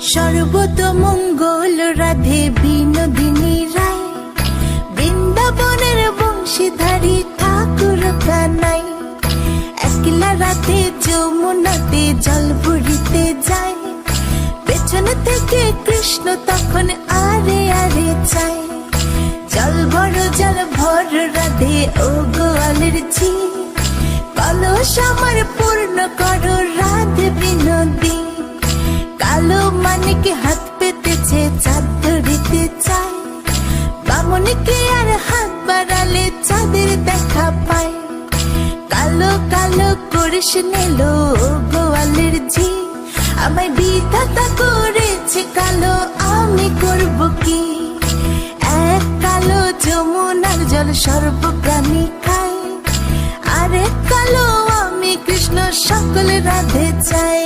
সর্বত মঙ্গল রাধে বিনোদিনী রায়। বৃন্দাবনের বংশীধারী ঠাকুর কানাই। একলা রাতে যমুনাতে জল ভরিতে যায়। পেছনে থেকে কৃষ্ণ তখন আরে আরে চায়। জল ভর জল ভর, রাধে ও গোয়ালের ঝি। কলস আমার পূর্ণ মানিকে হাত পেতেছে চাঁদ ধরিতে চায় বামনিকে আর হাত বাড়ালে চাঁদের দেখা পায় কালো কালো করিস নেলো গোয়ালের ঝি আমায় বিধাতা করেছে কালো আমি করব কি এক কালো যমুনার জল সর্বপ্রাণী খায় আরে কালো আমি কৃষ্ণ সকল রাধে চাই